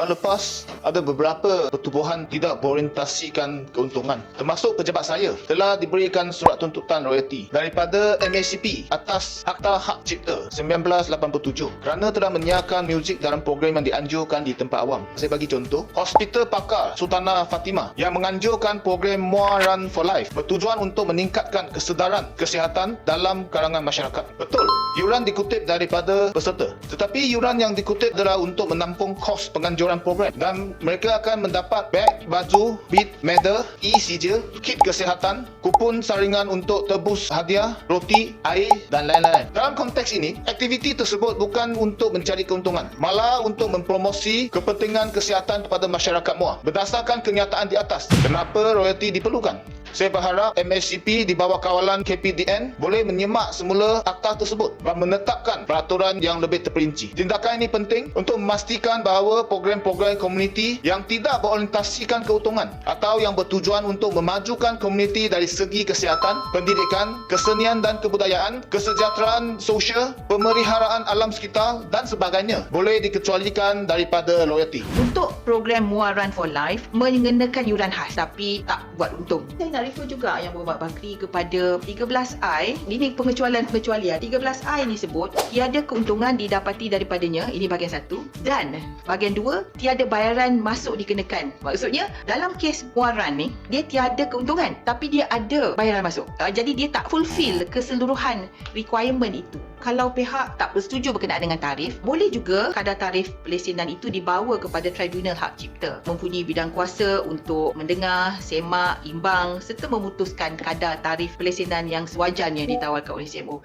Tahun lepas ada beberapa pertubuhan tidak berorientasikan keuntungan termasuk pejabat saya telah diberikan surat tuntutan royalti daripada MACP atas Akta Hak Cipta 1987 kerana telah menyiarkan muzik dalam program yang dianjurkan di tempat awam. Saya bagi contoh, Hospital Pakar Sultanah Fatimah yang menganjurkan program Muar Run for Life bertujuan untuk meningkatkan kesedaran kesihatan dalam kalangan masyarakat. Betul, yuran dikutip daripada peserta. Tetapi yuran yang dikutip adalah untuk menampung kos penganjuran program dan mereka akan mendapat beg, baju, bid, medal, e-sijil, kit kesihatan, kupon saringan untuk tebus hadiah, roti, air dan lain-lain. Dalam konteks ini, aktiviti tersebut bukan untuk mencari keuntungan, malah untuk mempromosi kepentingan kesihatan kepada masyarakat Muar. Berdasarkan kenyataan di atas, kenapa royalti diperlukan? Saya berharap MSCP di bawah kawalan KPDN boleh menyemak semula akta tersebut dan menetapkan peraturan yang lebih terperinci. Tindakan ini penting untuk memastikan bahawa program-program komuniti yang tidak berorientasikan keuntungan atau yang bertujuan untuk memajukan komuniti dari segi kesihatan, pendidikan, kesenian dan kebudayaan, kesejahteraan sosial, pemeliharaan alam sekitar dan sebagainya boleh dikecualikan daripada loyalty. Untuk program Muar Run for Life mengenakan yuran khas tapi tak buat untung. Saya nak refer juga yang Muhammad Bakri kepada 13I. Ini pengecualian-pengecualian. 13I ni sebut tiada keuntungan didapati daripadanya. Ini bahagian satu. Dan bahagian dua, tiada bayaran masuk dikenakan. Maksudnya dalam kes Muar Run ni, dia tiada keuntungan tapi dia ada bayaran masuk. Uh, jadi dia tak fulfill keseluruhan requirement itu. Kalau pihak tak bersetuju berkenaan dengan tarif, boleh juga kadar tarif pelesenan itu dibawa kepada Tribunal Hak Cipta. Mempunyai bidang kuasa untuk mendengar, semak, imbang serta memutuskan kadar tarif pelesenan yang sewajarnya ditawarkan oleh CMO.